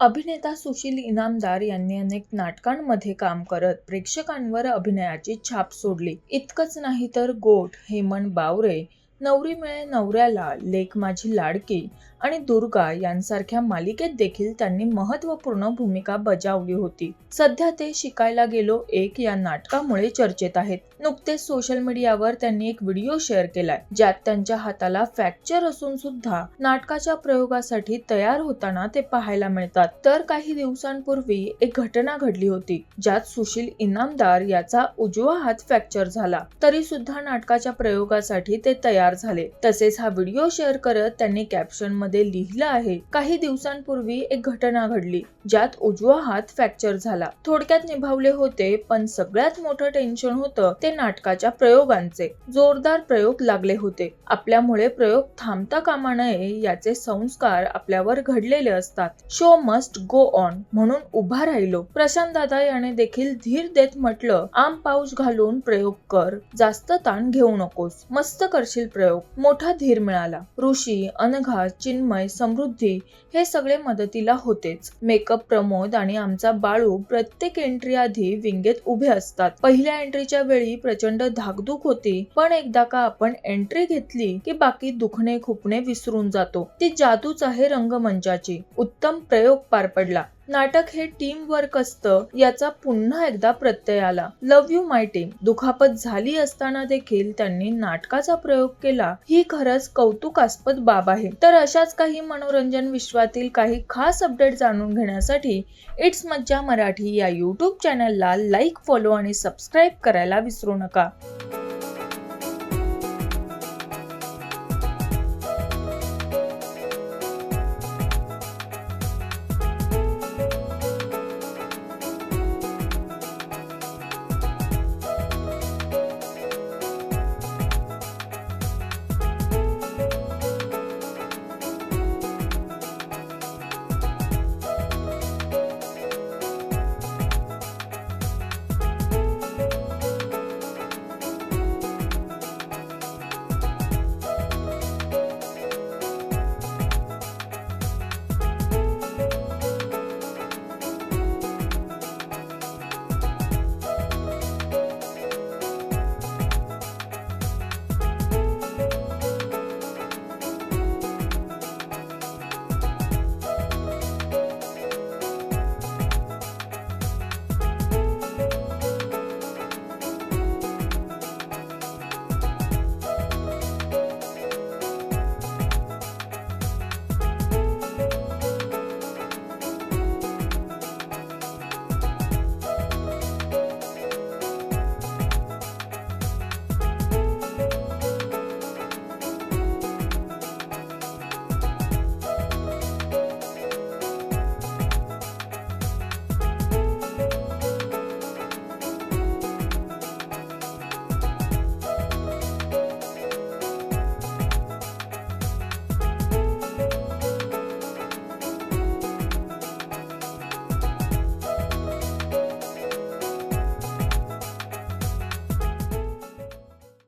अभिनेता सुशील इनामदार यांनी अनेक नाटकांमध्ये काम करत प्रेक्षकांवर अभिनयाची छाप सोडली. इतकंच नाही तर गोठ हेमंत बावरे नवरी मिळे नवऱ्याला लेख माझी लाडकी आणि दुर्गा यांसारख्या मालिकेत देखील त्यांनी महत्त्वपूर्ण भूमिका बजावली होती. सध्या ते शिकायला गेलो एक या नाटकामुळे चर्चेत आहेत. नुकतेच सोशल मीडियावर त्यांनी एक व्हिडिओ शेअर केलाय ज्यात त्यांच्या हाताला फ्रॅक्चर असून सुद्धा नाटकाच्या प्रयोगासाठी तयार होताना ते पाहायला मिळतात. तर काही दिवसांपूर्वी एक घटना घडली होती ज्यात सुशील इनामदार याचा उजवा हात फ्रॅक्चर झाला. तरी सुद्धा नाटकाच्या प्रयोगासाठी ते तयार झाले. तसेच हा व्हिडिओ शेअर करत त्यांनी कॅप्शनमध्ये लिहिलं आहे. काही दिवसांपूर्वी एक घटना घडली ज्यात उजवा हात फ्रॅक्चर झाला. थोडक्यात निभावले होते पण सगळ्यात मोठं टेन्शन होतं ते नाटकाच्या प्रयोगांचे. जोरदार प्रयोग लागले होते. आपल्यामुळे प्रयोग थांबता कामा नये याचे संस्कार आपल्यावर घडलेले असतात. शो मस्ट गो ऑन म्हणून उभा राहिलो. प्रशांत दादा याने देखील धीर देत म्हटलं आम पाऊस घालून प्रयोग कर जास्त ताण घेऊ नकोस. मस्त करशील प्रयोग. मोठा धीर मिळाला. ऋषी अनघा चिन्मय समृद्धी हे सगळे मदतीला होतेच. मेकअप प्रमोद आणि आमचा बाळू प्रत्येक एंट्री आधी विंगेत उभे असतात. पहिल्या एंट्रीच्या वेळी प्रचंड धाकधूक होती पण एकदा का आपण एंट्री घेतली की बाकी दुखणे खुपणे विसरून जातो. ती जादूच आहे रंगमंचाची. उत्तम प्रयोग पार पडला. नाटक हे टीम वर्क असतं याचा पुन्हा एकदा प्रत्यय आला. लव्ह यू माय टीम दुखापत झाली असताना देखील त्यांनी नाटकाचा प्रयोग केला. ही खरंच कौतुकास्पद बाब आहे. तर अशाच काही मनोरंजन विश्वातील काही खास अपडेट जाणून घेण्यासाठी इट्स मज्जा मराठी या युट्यूब चॅनलला लाईक फॉलो आणि सबस्क्राईब करायला विसरू नका.